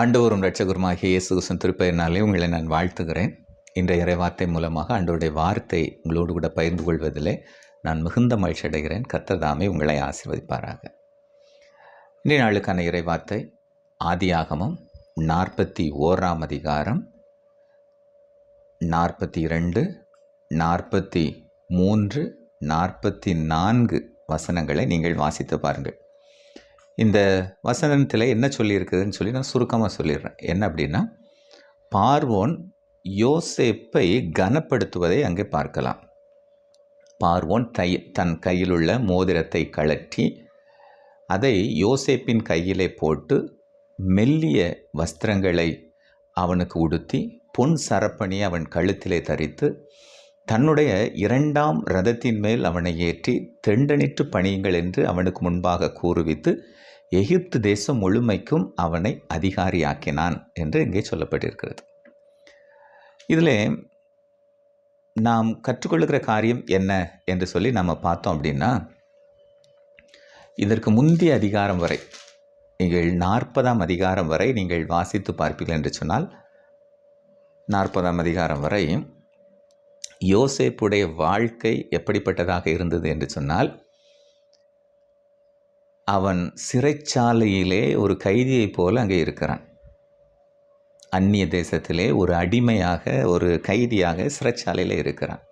ஆண்டவரும் இரட்சகருமாகிய இயேசு கிறிஸ்துவின் உங்களை நான் வாழ்த்துகிறேன். இன்றைய இறைவார்த்தை மூலமாக ஆண்டவருடைய வார்த்தை உங்களோடு கூட பகிர்ந்து கொள்வதிலே நான் மிகுந்த மகிழ்ச்சி அடைகிறேன். கத்தர்தாமே உங்களை ஆசிர்வதிப்பாராக. இன்றைய நாளுக்கான இறைவார்த்தை ஆதியாகமம் நாற்பத்தி ஓராம் அதிகாரம் நாற்பத்தி இரண்டு நாற்பத்தி மூன்று நாற்பத்தி நான்கு வசனங்களை நீங்கள் வாசித்து பாருங்கள். இந்த வசனத்தில் என்ன சொல்லியிருக்குதுன்னு சொல்லி நான் சுருக்கமாக சொல்லிடுறேன். என்ன அப்படின்னா பார்வோன் யோசேப்பை கனப்படுத்துவதை அங்கே பார்க்கலாம். பார்வோன் தை தன் கையில் உள்ள மோதிரத்தை கழற்றி அதை யோசேப்பின் கையிலே போட்டு மெல்லிய வஸ்திரங்களை அவனுக்கு உடுத்தி பொன் சரப்பணி அவன் கழுத்திலே தரித்து தன்னுடைய இரண்டாம் ரதத்தின் மேல் அவனை ஏற்றி தெண்டனிட்டு பணியுங்கள் என்று அவனுக்கு முன்பாக கூறுவித்து எகிப்து தேசம் முழுமைக்கும் அவனை அதிகாரியாக்கினான் என்று இங்கே சொல்லப்பட்டிருக்கிறது. இதில் நாம் கற்றுக்கொள்ளுகிற காரியம் என்ன என்று சொல்லி நம்ம பார்த்தோம் அப்படின்னா இதற்கு முந்தைய அதிகாரம் வரை நீங்கள் நாற்பதாம் அதிகாரம் வரை நீங்கள் வாசித்து பார்ப்பீர்கள் என்று சொன்னால் நாற்பதாம் அதிகாரம் வரை யோசேப்புடைய வாழ்க்கை எப்படிப்பட்டதாக இருந்தது என்று சொன்னால் அவன் சிறைச்சாலையிலே ஒரு கைதியைப் போல் அங்கே இருக்கிறான். அந்நிய தேசத்திலே ஒரு அடிமையாக ஒரு கைதியாக சிறைச்சாலையில் இருக்கிறான்.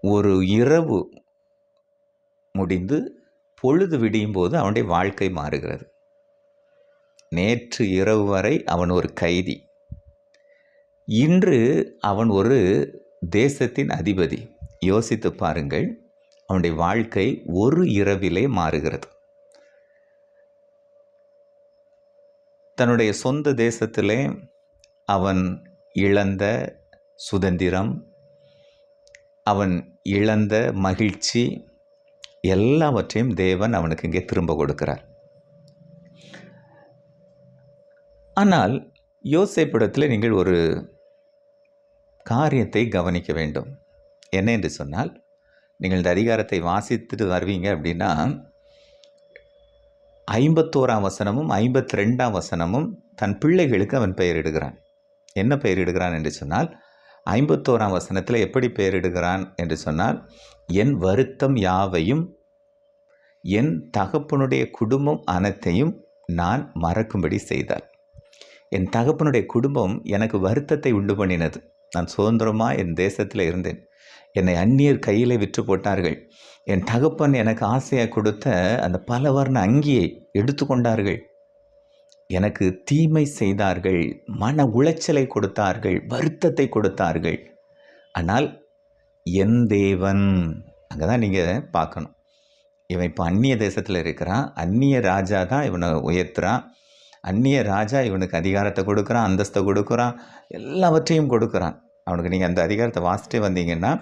ஒரு இரவு முடிந்து பொழுது விடியும் போது அவனுடைய வாழ்க்கை மாறுகிறது. நேற்று இரவு வரை அவன் ஒரு கைதி. இன்று அவன் ஒரு தேசத்தின் அதிபதி. யோசித்து பாருங்கள் அவனுடைய வாழ்க்கை ஒரு இரவிலே மாறுகிறது. தன்னுடைய சொந்த தேசத்திலே அவன் இழந்த சுதந்திரம் அவன் இழந்த மகிழ்ச்சி எல்லாவற்றையும் தேவன் அவனுக்கு இங்கே திரும்ப கொடுக்கிறார். ஆனால் யோசைப்பிடத்தில் நீங்கள் ஒரு காரியத்தை கவனிக்க வேண்டும். என்ன என்று சொன்னால் நீங்கள் இந்த அதிகாரத்தை வாசித்துட்டு வருவீங்க அப்படின்னா ஐம்பத்தோராம் வசனமும் ஐம்பத்தி ரெண்டாம் வசனமும் தன் பிள்ளைகளுக்கு அவன் பெயரிடுகிறான் என்ன பெயரிடுகிறான் என்று சொன்னால் ஐம்பத்தோராம் வசனத்தில் எப்படி பெயரிடுகிறான் என்று சொன்னால் என் வருத்தம் யாவையும் என் தகப்பனுடைய குடும்பம் அனைத்தையும் நான் மறக்கும்படி செய்தார். என் தகப்பனுடைய குடும்பம் எனக்கு வருத்தத்தை உண்டு பண்ணினது. நான் சுதந்திரமாக என் தேசத்தில் இருந்தேன். என்னை அந்நியர் கையில் விற்று போட்டார்கள். என் தகப்பன் எனக்கு ஆசையாக கொடுத்த அந்த பல வர்ண அங்கியை எடுத்துக்கொண்டார்கள் எனக்கு தீமை செய்தார்கள் மன உளைச்சலை கொடுத்தார்கள் வருத்தத்தை கொடுத்தார்கள். ஆனால் என் தேவன் அங்கே தான் நீங்கள் பார்க்கணும். இவன் இப்போ அந்நிய தேசத்தில் இருக்கிறான் அந்நிய ராஜா தான் இவனை உயர்த்துறான். அந்நிய ராஜா இவனுக்கு அதிகாரத்தை கொடுக்குறான் அந்தஸ்தை கொடுக்குறான் எல்லாவற்றையும் கொடுக்குறான். அவனுக்கு நீங்கள் அந்த அதிகாரத்தை வாசிட்டே வந்தீங்கன்னா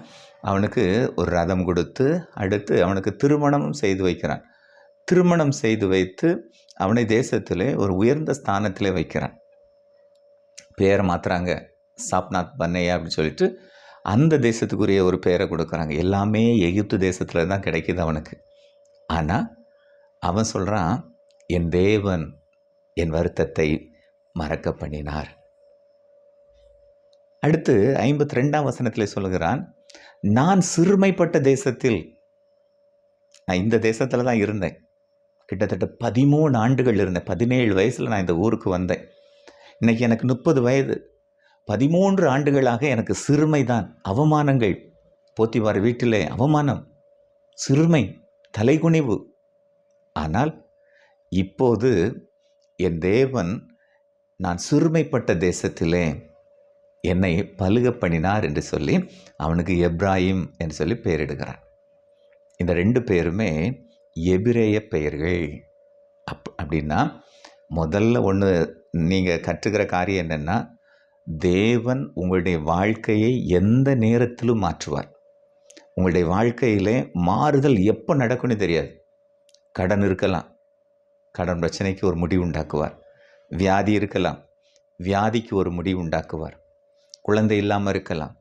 அவனுக்கு ஒரு ரதம் கொடுத்து அடுத்து அவனுக்கு திருமணமும் செய்து வைக்கிறான். திருமணம் செய்து வைத்து அவனை தேசத்திலே ஒரு உயர்ந்த ஸ்தானத்திலே வைக்கிறான். பேரை மாற்றுறாங்க சாப்நாத் பன்னையா அப்படின்னு சொல்லிட்டு அந்த தேசத்துக்குரிய ஒரு பெயரை கொடுக்குறாங்க. எல்லாமே எகிப்து தேசத்தில் தான் கிடைக்கிது அவனுக்கு. ஆனால் அவன் சொல்கிறான் என் தேவன் என் வருத்தத்தை மறக்க பண்ணினார். அடுத்து ஐம்பத்தி ரெண்டாம் வசனத்தில் சொல்லுகிறான் நான் சிறுமைப்பட்ட தேசத்தில் நான் இந்த தேசத்தில் தான் இருந்தேன். கிட்டத்தட்ட பதிமூணு ஆண்டுகள் இருந்தேன். பதினேழு வயசில் நான் இந்த ஊருக்கு வந்தேன். இன்றைக்கி எனக்கு முப்பது வயது. பதிமூன்று ஆண்டுகளாக எனக்கு சிறுமை தான். அவமானங்கள். போத்திவார் வீட்டிலே அவமானம். சிறுமை தலைகுனிவு. ஆனால் இப்போது என் தேவன் நான் சிறுமைப்பட்ட தேசத்திலே என்னை பழுக பண்ணினார் என்று சொல்லி அவனுக்கு எப்ராஹிம் என்று சொல்லி பெயரிடுகிறான். இந்த ரெண்டு பேருமே எபிரேய பெயர்கள். அப் அப்படின்னா முதல்ல ஒன்று நீங்கள் கற்றுக்கிற காரியம் என்னென்னா தேவன் உங்களுடைய வாழ்க்கையை எந்த நேரத்திலும் மாற்றுவார். உங்களுடைய வாழ்க்கையிலே மாறுதல் எப்போ நடக்கும்னு தெரியாது. கடன் இருக்கலாம். கடன் பிரச்சனைக்கு ஒரு முடிவு உண்டாக்குவார். வியாதி இருக்கலாம். வியாதிக்கு ஒரு முடிவு உண்டாக்குவார். குழந்தை இல்லாமல் இருக்கலாம்.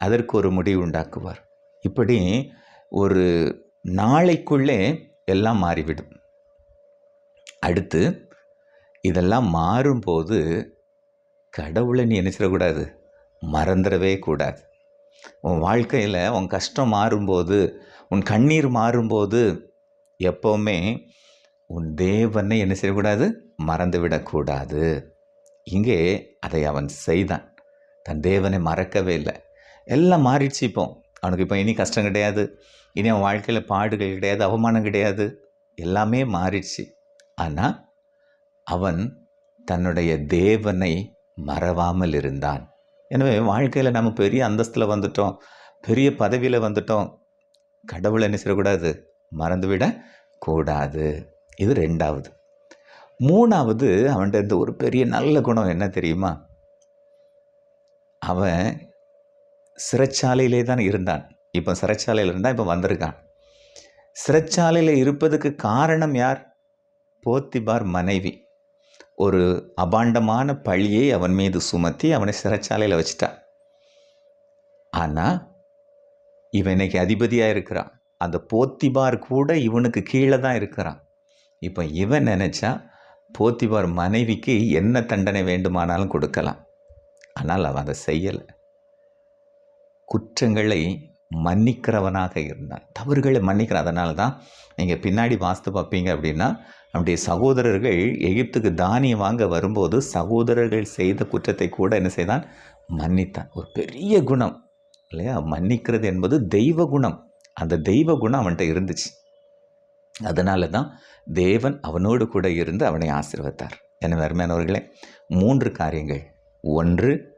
அதற்கு ஒரு முடிவு உண்டாக்குவார். இப்படி ஒரு நாளைக்குள்ளே எல்லாம் மாறிவிடும். அடுத்து இதெல்லாம் மாறும்போது கடவுளை நீ என்ன செய்யக்கூடாது மறந்துடவே கூடாது. உன் வாழ்க்கையில் உன் கஷ்டம் மாறும்போது உன் கண்ணீர் மாறும்போது எப்போவுமே உன் தேவனை என்ன செய்யக்கூடாது மறந்துவிடக்கூடாது. இங்கே அதை அவன் செய்தான். தன் தேவனை மறக்கவே இல்லை. எல்லாம் மாறிடுச்சு இப்போ. அவனுக்கு இப்போ இனி கஷ்டம் கிடையாது. இனி அவன் வாழ்க்கையில் பாடுகள் கிடையாது அவமானம் கிடையாது. எல்லாமே மாறிடுச்சு. ஆனால் அவன் தன்னுடைய தேவனை மறவாமல் இருந்தான். எனவே வாழ்க்கையில் நம்ம பெரிய அந்தஸ்தில் வந்துட்டோம். பெரிய பதவியில் வந்துட்டோம். கடவுளை என்ன செய்யக்கூடாது மறந்துவிட கூடாது. இது ரெண்டாவது. மூணாவது அவன்கிட்ட இருந்த ஒரு பெரிய நல்ல குணம் என்ன தெரியுமா? அவன் சிறைச்சாலையிலே தான் இருந்தான். இப்போ சிறைச்சாலையில் இருந்தால் இப்போ வந்திருக்கான். சிறைச்சாலையில் இருப்பதுக்கு காரணம் யார்? போத்திபார் மனைவி. ஒரு அபாண்டமான பழியை அவன் மீது சுமத்தி அவனை சிறைச்சாலையில் வச்சிட்டான். ஆனால் இவன் இன்னைக்கு அதிபதியாக இருக்கிறான். அந்த போத்திபார் கூட இவனுக்கு கீழே தான் இருக்கிறான். இப்போ இவன் நினச்சா போத்திபார் மனைவிக்கு என்ன தண்டனை வேண்டுமானாலும் கொடுக்கலாம். ஆனால் அவன் அதை செய்யலை. குற்றங்களை மன்னிக்கிறவனாக இருந்தான். தவறுகளை மன்னிக்கிறான். அதனால தான் நீங்கள் பின்னாடி வாஸ்து பார்ப்பீங்க அப்படின்னா நம்முடைய சகோதரர்கள் எகிப்துக்கு தானியம் வாங்க வரும்போது சகோதரர்கள் செய்த குற்றத்தை கூட என்ன செய்தான்? மன்னித்தான். ஒரு பெரிய குணம் இல்லையா? மன்னிக்கிறது என்பது தெய்வ குணம். அந்த தெய்வ குணம் அவன்கிட்ட இருந்துச்சு. அதனால தான் தேவன் அவனோடு கூட இருந்து அவனை ஆசிர்வத்தார். என அருமையானவர்களே மூன்று காரியங்கள். ஒன்று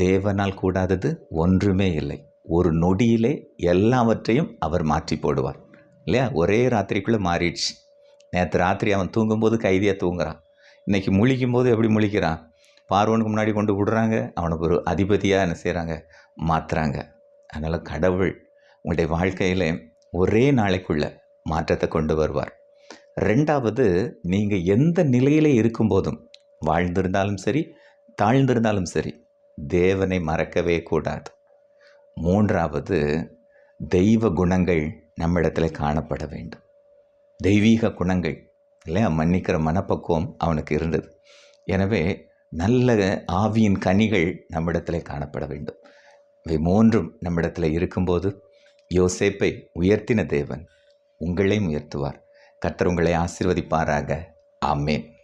தேவனால் கூடாதது ஒன்றுமே இல்லை. ஒரு நொடியிலே எல்லாவற்றையும் அவர் மாற்றி போடுவார். இல்லையா? ஒரே ராத்திரிக்குள்ளே மாறிடுச்சு. நேற்று ராத்திரி அவன் தூங்கும்போது கைதியாக தூங்குறான். இன்றைக்கி முழிக்கும் போது எப்படி முழிக்கிறான்? பார்வனுக்கு முன்னாடி கொண்டு விடுறாங்க. அவனுக்கு ஒரு அதிபதியாக என்ன செய்கிறாங்க மாற்றுறாங்க அதனால் கடவுள் உங்களுடைய வாழ்க்கையில் ஒரே நாளைக்குள்ள மாற்றத்தை கொண்டு வருவார். ரெண்டாவது நீங்கள் எந்த நிலையில் இருக்கும்போதும் வாழ்ந்திருந்தாலும் சரி தாழ்ந்திருந்தாலும் சரி தேவனை மறக்கவே கூடாது. மூன்றாவது தெய்வ குணங்கள் நம்மிடத்தில் காணப்பட வேண்டும். தெய்வீக குணங்கள் இல்லையா? மன்னிக்கிற மனப்பக்குவம் அவனுக்கு இருந்தது. எனவே நல்ல ஆவியின் கனிகள் நம்மிடத்தில் காணப்பட வேண்டும். இவை மூன்றும் நம்மிடத்தில் இருக்கும்போது யோசேப்பை உயர்த்தின தேவன் உங்களையும் உயர்த்துவார். கர்த்தர் உங்களை ஆசீர்வதிப்பாராக. ஆமேன்.